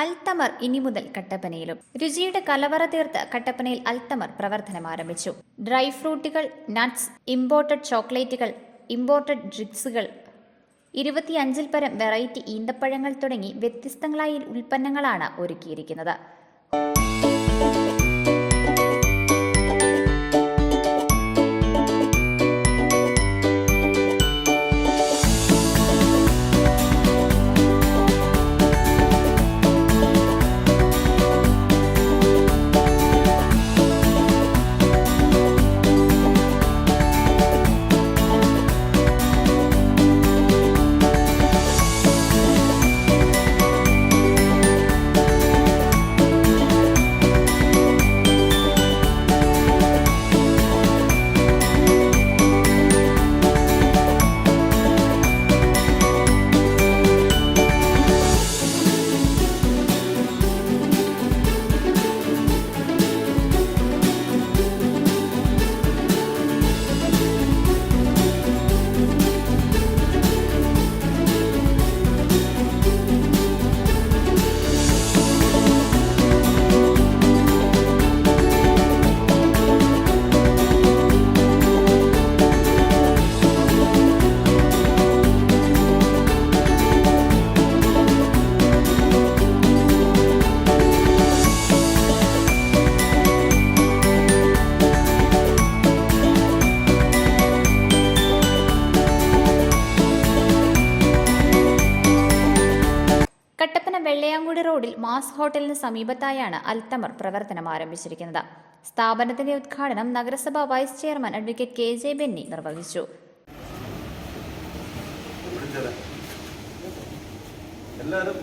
അൽത്തമർ ഇനി മുതൽ കട്ടപ്പനയിലും. രുചിയുടെ കലവറ തീർത്ത് കട്ടപ്പനയിൽ അൽത്തമർ പ്രവർത്തനം ആരംഭിച്ചു. ഡ്രൈ ഫ്രൂട്ടുകൾ നട്ട്സ് ഇമ്പോർട്ടഡ് ചോക്ലേറ്റുകൾ ഇമ്പോർട്ടഡ് ഡ്രിക്സുകൾ ഇരുപത്തിയഞ്ചിൽ പരം വെറൈറ്റി ഈന്തപ്പഴങ്ങൾ തുടങ്ങി വ്യത്യസ്തങ്ങളായ ഉൽപ്പന്നങ്ങളാണ് ഒരുക്കിയിരിക്കുന്നത്. വെള്ളയാങ്കുടി റോഡിൽ മാസ് ഹോട്ടലിന് സമീപത്തായാണ് അൽത്തമർ പ്രവർത്തനം ആരംഭിച്ചിരിക്കുന്നത്. സ്ഥാപനത്തിന്റെ ഉദ്ഘാടനം നഗരസഭാ vice chairman advocate K J Benny നിർവഹിച്ചു. എല്ലാവരും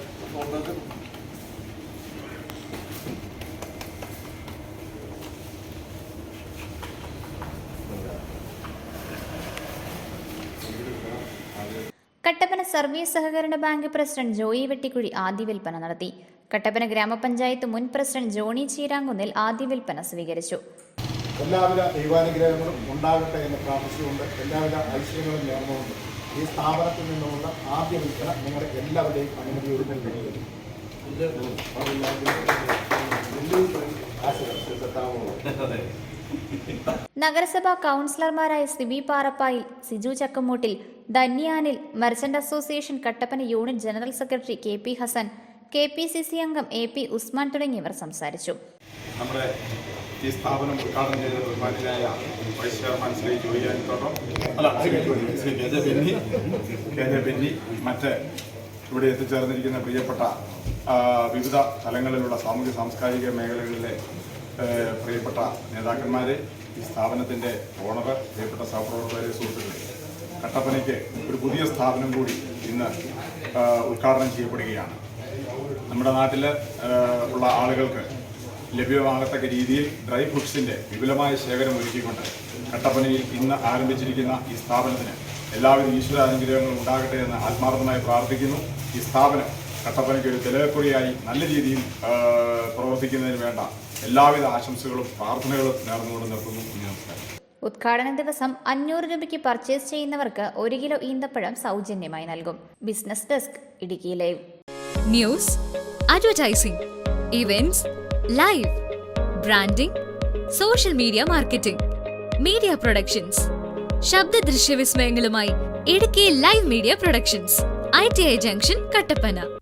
കട്ടപ്പന സർവീസ് സഹകരണ ബാങ്ക് പ്രസിഡന്റ് ജോയി വെട്ടിക്കുഴി ആദ്യ വിൽപ്പന നടത്തി. കട്ടപ്പന ഗ്രാമപഞ്ചായത്ത് മുൻ പ്രസിഡന്റ് ജോണി ചീരാങ്കുന്നിൽ ആദ്യ വിൽപ്പന സ്വീകരിച്ചു. എല്ലാവിധ ദൈവാനുഗ്രഹങ്ങളും ഉണ്ടാകട്ടെ എന്ന് പ്രാർത്ഥിച്ചുകൊണ്ട് എല്ലാവിധ ഐശ്വര്യങ്ങളും നേർന്നുകൊണ്ട് ഈ സ്ഥാപനത്തിൽ നിന്നുകൊണ്ട് ആദ്യ വിൽപ്പന നിങ്ങളുടെ എല്ലാവരുടെയും അനുമതിയോട് നൽകുന്നു നഗരസഭാ കൗൺസിലർമാരായ Siby Parappayil Siju Chakkamoottil ധന്യാനിൽ merchant association Kattappana unit general secretary K P Hassan K P C C അംഗം എ പി ഉസ്മാൻ തുടങ്ങിയവർ സംസാരിച്ചു. നമ്മുടെ ഈ സ്ഥാപനം ഉദ്ഘാടനം ചെയ്ത ബഹുമാനായ വൈസ് ശ്രീ അല്ല മറ്റ് ഇവിടെ എത്തിച്ചേർന്നിരിക്കുന്ന പ്രിയപ്പെട്ട വിവിധ തലങ്ങളിലുള്ള സാമൂഹ്യ സാംസ്കാരിക മേഖലകളിലെ പ്രിയപ്പെട്ട നേതാക്കന്മാരെ ഈ സ്ഥാപനത്തിന്റെ ഓണർ പ്രിയപ്പെട്ട സഹപ്രവർത്തകരെ സുഹൃത്തുക്കളെ കട്ടപ്പനയ്ക്ക് ഒരു പുതിയ സ്ഥാപനം കൂടി ഇന്ന് ഉദ്ഘാടനം ചെയ്യപ്പെടുകയാണ്. നമ്മുടെ നാട്ടിൽ ഉള്ള ആളുകൾക്ക് ലഭ്യമാകത്തക്ക രീതിയിൽ ഡ്രൈ ഫ്രൂട്ട്സിന്റെ വിപുലമായ ശേഖരം ഒരുക്കിക്കൊണ്ട് കട്ടപ്പനയിൽ ഇന്ന് ആരംഭിച്ചിരിക്കുന്ന ഈ സ്ഥാപനത്തിന് എല്ലാവരും ഈശ്വര അനുഗ്രഹങ്ങൾ ഉണ്ടാകട്ടെ എന്ന് ആത്മാർത്ഥമായി പ്രാർത്ഥിക്കുന്നു. ഈ സ്ഥാപനം കട്ടപ്പനയ്ക്ക് ഒരു തെളിവക്കുറിയായി നല്ല രീതിയിൽ പ്രവർത്തിക്കുന്നതിന് വേണ്ട എല്ലാവിധ ആശംസകളും പ്രാർത്ഥനകളും നേർന്നുകൊണ്ട് നിർത്തുന്നു. നമസ്കാരം. ഉദ്ഘാടന ദിവസം അഞ്ഞൂറ് രൂപയ്ക്ക് പർച്ചേസ് ചെയ്യുന്നവർക്ക് ഒരു കിലോ ഈന്തപ്പഴം സൗജന്യമായി നൽകും. Business desk Idukki live. News advertising events live branding social media marketing media productions ശബ്ദ ദൃശ്യ വിസ്മയങ്ങളുമായി Idukki live media productions I T I junction Kattappana.